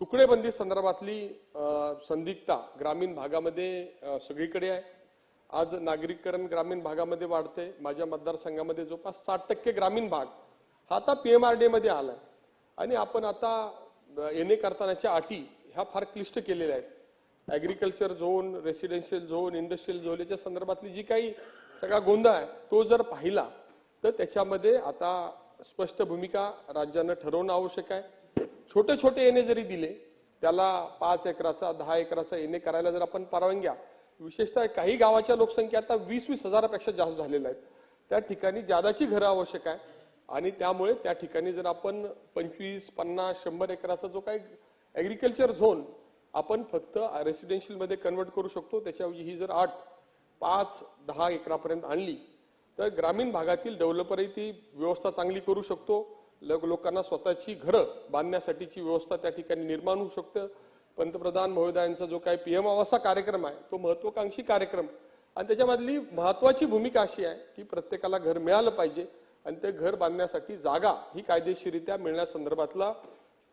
तुकडेबंदी संदर्भातली संदिग्धता ग्रामीण भागामध्ये सगळीकडे आहे. आज नागरिककरण ग्रामीण भागामध्ये वाढते माझ्या मतदारसंघामध्ये जवळपास साठ टक्के ग्रामीण भाग हा आता पी एम आर डीमध्ये आला आहे आणि आपण आता एन ए करतानाच्या अटी ह्या फार क्लिष्ट केलेल्या आहेत. Agriculture zone residential zone industrial zone याच्या संदर्भातली जी काही सगळा गोंधळ आहे तो जर पाहिला तर त्याच्यामध्ये आता स्पष्ट भूमिका राज्यानं ठरवणं आवश्यक आहे. छोटे छोटे येणे जरी दिले त्याला पाच एकराचा दहा एकराचा येणे करायला जर आपण परवानग्या विशेषतः काही गावाच्या लोकसंख्या आता वीस वीस हजारापेक्षा जास्त झालेल्या आहेत. त्या ठिकाणी जादाची घरं आवश्यक आहे आणि त्यामुळे त्या ठिकाणी जर आपण पंचवीस पन्नास शंभर एकराचा जो काही ॲग्रिकल्चर झोन आपण फक्त रेसिडेन्शियलमध्ये कन्वर्ट करू शकतो त्याच्याऐवजी ही जर आठ पाच दहा एकरापर्यंत आणली तर ग्रामीण भागातील डेव्हलपरही ती व्यवस्था चांगली करू शकतो. लोकांना स्वतःची घरं बांधण्यासाठीची व्यवस्था त्या ठिकाणी निर्माण होऊ शकतं. पंतप्रधान महोदयांचा जो काही पीएम आवासा कार्यक्रम आहे तो महत्वाकांक्षी कार्यक्रम. आणि त्याच्यामधली महत्वाची भूमिका अशी आहे की प्रत्येकाला घर मिळालं पाहिजे आणि ते घर बांधण्यासाठी जागा ही कायदेशीरित्या मिळण्यासंदर्भातला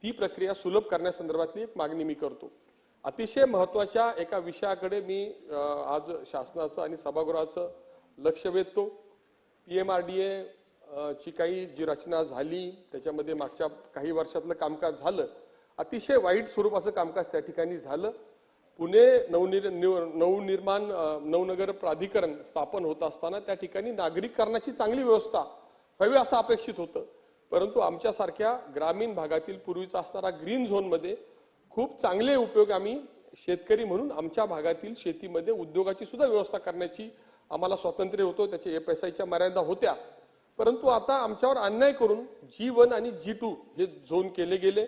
ती प्रक्रिया सुलभ करण्यासंदर्भातली एक मागणी मी करतो. अतिशय महत्त्वाच्या एका विषयाकडे मी आज शासनाचं आणि सभागृहाचं लक्ष वेधतो. P M R D A ची काही जी रचना झाली त्याच्यामध्ये मागच्या काही वर्षातलं कामकाज झालं अतिशय वाईट स्वरूपाचं कामकाज त्या ठिकाणी झालं. पुणे नवनिर नवनिर्माण नवनगर प्राधिकरण स्थापन होत असताना त्या ठिकाणी नागरीकरणाची चांगली व्यवस्था व्हावी असं अपेक्षित होतं. परंतु आमच्यासारख्या ग्रामीण भागातील पूर्वीचा असणारा ग्रीन झोनमध्ये खूप चांगले उपयोग आम्ही शेतकरी म्हणून आमच्या भागातील शेतीमध्ये उद्योगाची सुद्धा व्यवस्था करण्याची आम्हाला स्वातंत्र्य होतं. त्याच्या एप एस आयच्या मर्यादा होत्या. परंतु आता आमच्यावर अन्याय करून जी वन आणि जी टू हे झोन केले गेले.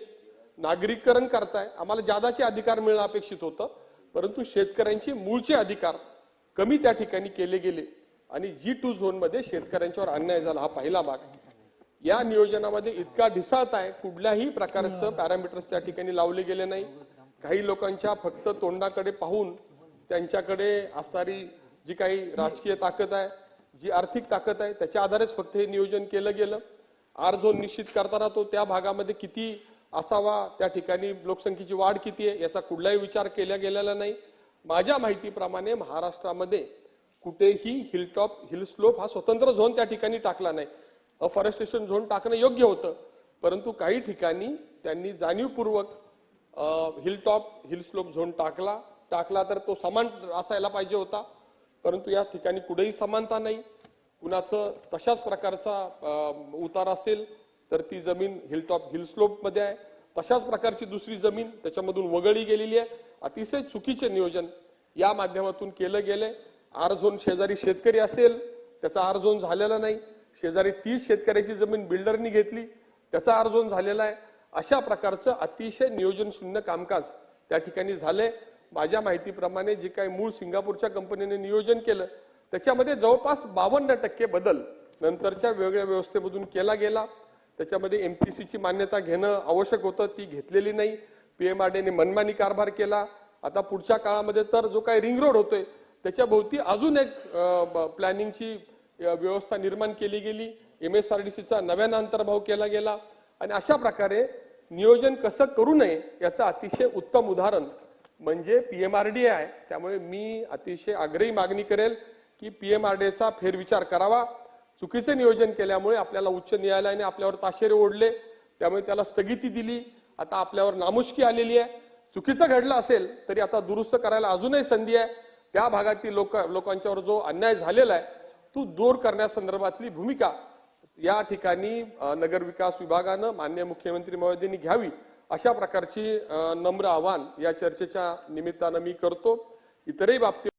नागरीकरण करताय. आम्हाला जादाचे अधिकार मिळणं अपेक्षित होतं. परंतु शेतकऱ्यांचे मूळचे अधिकार कमी त्या ठिकाणी केले गेले. आणि जी टू झोनमध्ये शेतकऱ्यांच्यावर अन्याय झाला हा पहिला भाग या नियोजनामध्ये इतका ढिसाळत आहे. कुठल्याही प्रकारचं पॅरामीटर्स त्या ठिकाणी लावले गेले नाही. काही लोकांच्या फक्त तोंडाकडे पाहून त्यांच्याकडे असणारी जी काही राजकीय ताकद आहे जी आर्थिक ताकद आहे त्याच्या आधारेच फक्त हे नियोजन केलं गेलं. आर झोन निश्चित करताना तो त्या भागामध्ये किती असावा त्या ठिकाणी लोकसंख्येची वाढ किती आहे याचा कुठलाही विचार केला गेलेला नाही. माझ्या माहितीप्रमाणे महाराष्ट्रामध्ये कुठेही हिलटॉप हिल स्लोप हा स्वतंत्र झोन त्या ठिकाणी टाकला नाही. अफॉरेस्टेशन झोन टाकणं योग्य होतं परंतु काही ठिकाणी त्यांनी जाणीवपूर्वक हिलटॉप हिल स्लोप झोन टाकला. टाकला तर तो समान असायला पाहिजे होता. परंतु या ठिकाणी कुठेही समानता नाही. कुणाचं तशाच प्रकारचा उतार असेल तर ती जमीन हिलटॉप हिल स्लोपमध्ये आहे. तशाच प्रकारची दुसरी जमीन त्याच्यामधून वगळली गेलेली आहे. अतिशय चुकीचे नियोजन या माध्यमातून केलं गेलं आर झोन शेजारी शेतकरी असेल त्याचा आर झोन झालेला नाही. शेजारी तीस शेतकऱ्याची जमीन बिल्डरनी घेतली त्याचा आर झोन झालेला आहे. अशा प्रकारचं अतिशय नियोजन शून्य कामकाज त्या ठिकाणी झालंय. माझ्या माहितीप्रमाणे जे काही मूळ सिंगापूरच्या कंपनीने नियोजन केलं त्याच्यामध्ये जवळपास बावन्न टक्के बदल नंतरच्या वेगळ्या व्यवस्थेमधून केला गेला. त्याच्यामध्ये एम पी सीची मान्यता घेणं आवश्यक होतं ती घेतलेली नाही. पी एम आर डीने मनमानी कारभार केला. आता पुढच्या काळामध्ये तर जो काही रिंग रोड होतोय त्याच्या भोवती अजून एक प्लॅनिंगची व्यवस्था निर्माण केली गेली. एम एस आर डी सीचा नव्यानं अंतर्भाव केला गेला. आणि अशा प्रकारे नियोजन कसं करू नये याचं अतिशय उत्तम उदाहरण म्हणजे पीएमआरडी आहे. त्यामुळे मी अतिशय आग्रही मागणी करेल की पीएमआरडीचा फेरविचार करावा. चुकीचे नियोजन केल्यामुळे आपल्याला उच्च न्यायालयाने आपल्यावर ताशेरे ओढले. त्यामुळे त्याला स्थगिती दिली. आता आपल्यावर नामुष्की आलेली आहे. चुकीचं घडलं असेल तरी आता दुरुस्त करायला अजूनही संधी आहे. त्या भागातील लोक लोकांच्यावर जो अन्याय झालेला आहे तो दूर करण्यासंदर्भातली भूमिका या ठिकाणी नगरविकास नगर विकास विभागानं मान्य मुख्यमंत्री महोदयांनी घ्यावी. अशा प्रकारची नम्र आव्हान या चर्चेच्या निमित्तानं मी करतो. इतरही बाबतीत